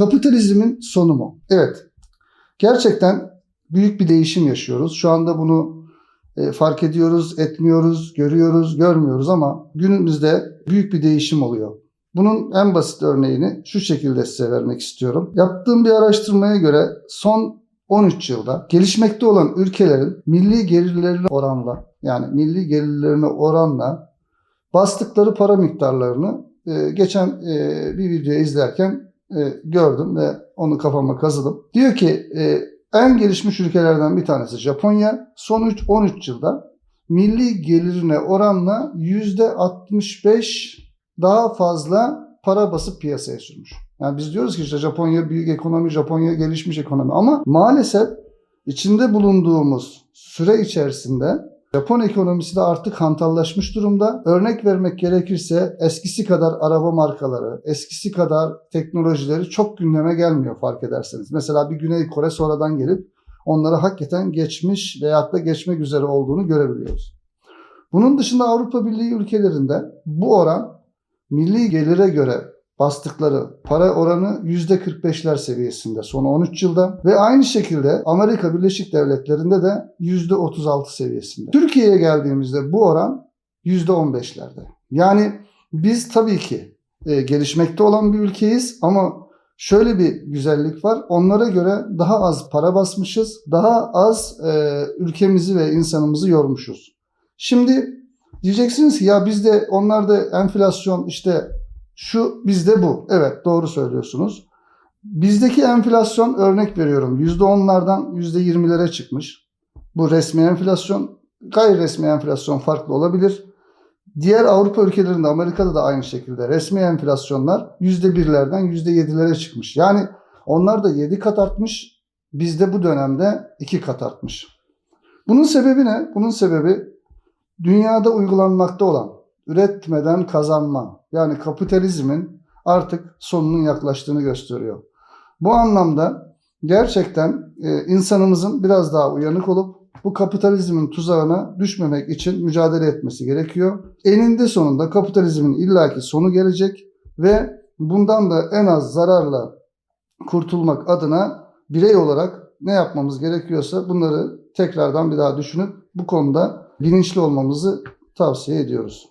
Kapitalizmin sonu mu? Evet. Gerçekten büyük bir değişim yaşıyoruz. Şu anda bunu e, fark ediyoruz, etmiyoruz, görüyoruz, görmüyoruz ama günümüzde büyük bir değişim oluyor. Bunun en basit örneğini şu şekilde size vermek istiyorum. Yaptığım bir araştırmaya göre son 13 yılda gelişmekte olan ülkelerin milli gelirlerine oranla yani milli gelirlerine oranla bastıkları para miktarlarını e, geçen e, bir video izlerken e, gördüm ve onu kafama kazıdım. Diyor ki e, en gelişmiş ülkelerden bir tanesi Japonya. Son 3 13 yılda milli gelirine oranla %65 daha fazla para basıp piyasaya sürmüş. Yani biz diyoruz ki işte Japonya büyük ekonomi, Japonya gelişmiş ekonomi ama maalesef içinde bulunduğumuz süre içerisinde Japon ekonomisi de artık hantallaşmış durumda. Örnek vermek gerekirse eskisi kadar araba markaları, eskisi kadar teknolojileri çok gündeme gelmiyor fark ederseniz. Mesela bir Güney Kore sonradan gelip onları hakikaten geçmiş veyahut da geçmek üzere olduğunu görebiliyoruz. Bunun dışında Avrupa Birliği ülkelerinde bu oran milli gelire göre bastıkları para oranı %45'ler seviyesinde son 13 yılda ve aynı şekilde Amerika Birleşik Devletleri'nde de %36 seviyesinde. Türkiye'ye geldiğimizde bu oran %15'lerde. Yani biz tabii ki e, gelişmekte olan bir ülkeyiz ama şöyle bir güzellik var. Onlara göre daha az para basmışız, daha az e, ülkemizi ve insanımızı yormuşuz. Şimdi diyeceksiniz ki ya bizde onlarda enflasyon işte şu bizde bu. Evet doğru söylüyorsunuz. Bizdeki enflasyon örnek veriyorum %10'lardan %20'lere çıkmış. Bu resmi enflasyon. Gayri resmi enflasyon farklı olabilir. Diğer Avrupa ülkelerinde Amerika'da da aynı şekilde resmi enflasyonlar %1'lerden %7'lere çıkmış. Yani onlar da 7 kat artmış. Bizde bu dönemde 2 kat artmış. Bunun sebebi ne? Bunun sebebi dünyada uygulanmakta olan üretmeden kazanma yani kapitalizmin artık sonunun yaklaştığını gösteriyor. Bu anlamda gerçekten e, insanımızın biraz daha uyanık olup bu kapitalizmin tuzağına düşmemek için mücadele etmesi gerekiyor. Eninde sonunda kapitalizmin illaki sonu gelecek ve bundan da en az zararla kurtulmak adına birey olarak ne yapmamız gerekiyorsa bunları tekrardan bir daha düşünüp bu konuda bilinçli olmamızı tavsiye ediyoruz.